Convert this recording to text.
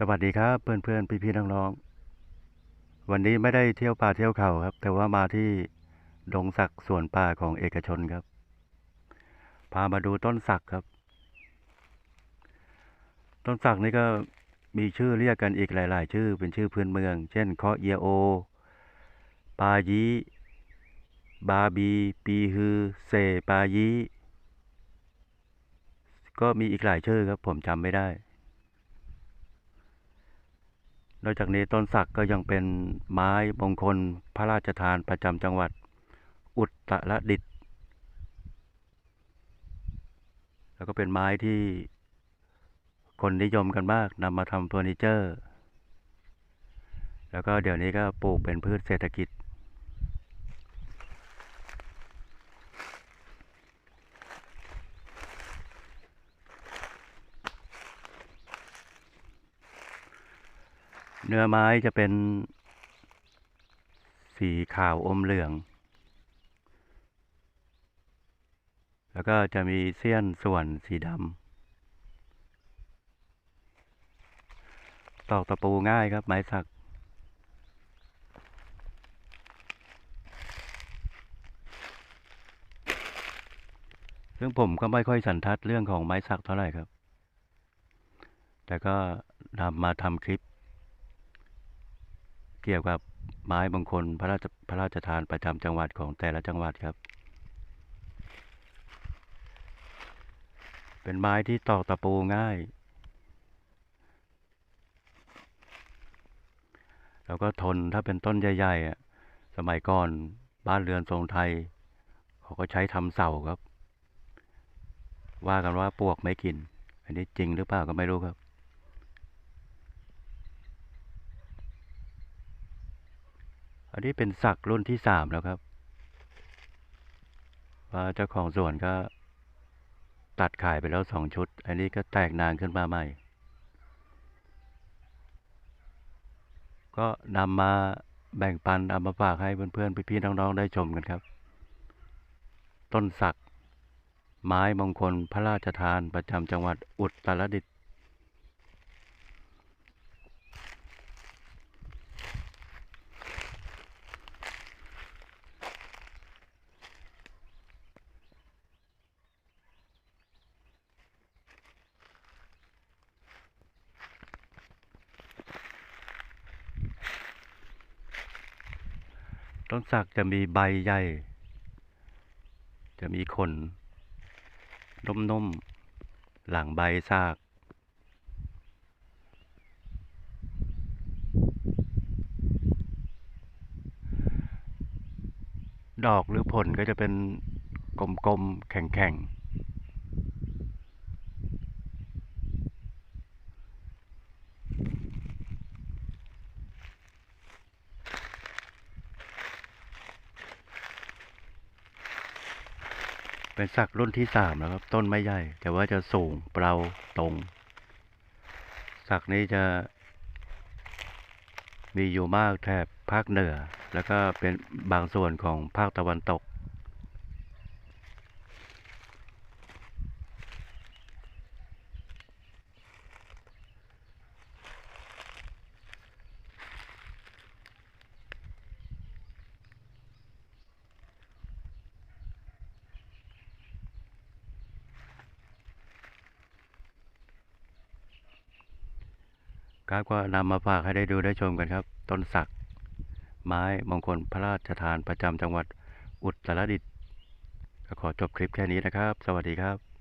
สวัสดีครับเพื่อนเพื่อนพี่พี่ๆน้องๆวันนี้ไม่ได้เที่ยวป่าเที่ยวเขาครับ แต่ว่ามาที่ดงสักสวนป่าของเอกชนครับ พามาดูต้นสักครับ ต้นสักนี่ก็มีชื่อเรียกกันอีกหลาย ๆ ชื่อเป็นชื่อพื้นเมือง เช่นเคาะเยโอ ปายีบาบี ปีฮือ เซปายีก็มีอีกหลายชื่อครับ ผมจำไม่ได้ นอกจากนี้ต้นสักก็ยังเป็นไม้มงคลพระราชทานประจำจังหวัด อุตรดิตถ์แล้วก็เป็นไม้ที่คนนิยมกันมากนำมาทำเฟอร์นิเจอร์ แล้วก็เดี๋ยวนี้ก็ปลูกเป็นพืชเศรษฐกิจ เนื้อไม้จะเป็น สีขาวอมเหลือง แล้วก็จะมีเสี้ยนส่วนสีดำตอกตะปูง่ายครับ ไม้สักซึ่งผมก็ไม่ค่อยสันทัดเรื่องของไม้สักเท่าไหร่ครับ แต่ก็นำมาทำคลิป เกี่ยวกับไม้มงคลพระราชพระราชทานประจำจังหวัดของแต่ละจังหวัดครับ เป็นไม้ที่ตอกตะปูง่าย แล้วก็ทนถ้าเป็นต้นใหญ่ๆอะสมัยก่อนบ้านเรือนทรงไทย เขาก็ใช้ทำเสาครับ ว่ากันว่าปวกไม่กิน อันนี้จริงหรือเปล่าก็ไม่รู้ครับ อันนี้เป็นสักรุ่นที่สามแล้วครับว่าเจ้าของสวนก็ตัดขายไปแล้วสองชุด อันนี้ก็แตกนางขึ้นมาใหม่ ก็นำมาแบ่งปันเอามาฝากให้เพื่อนๆพี่ๆน้องๆได้ชมกันครับ ต้นสัก ไม้มงคลพระราชทานประจำจังหวัดอุตรดิตถ์ ต้นสักจะมีใบใหญ่ จะมีขนนุ่มๆหลังใบซากดอกหรือผลก็จะเป็นกลมๆ แข็งๆ เป็นสักรุ่นที่สามแล้วครับ ต้นไม่ใหญ่ แต่ว่าจะสูงเปล่าตรง สักนี้จะ มีอยู่มากแถบภาคเหนือ แล้วก็เป็นบางส่วนของภาคตะวันตก ครับก็นำมาฝากให้ได้ดูได้ชมกันครับ ต้นสัก ไม้มงคลพระราชทานประจำจังหวัดอุตรดิตถ์ขอจบคลิปแค่นี้นะครับ สวัสดีครับ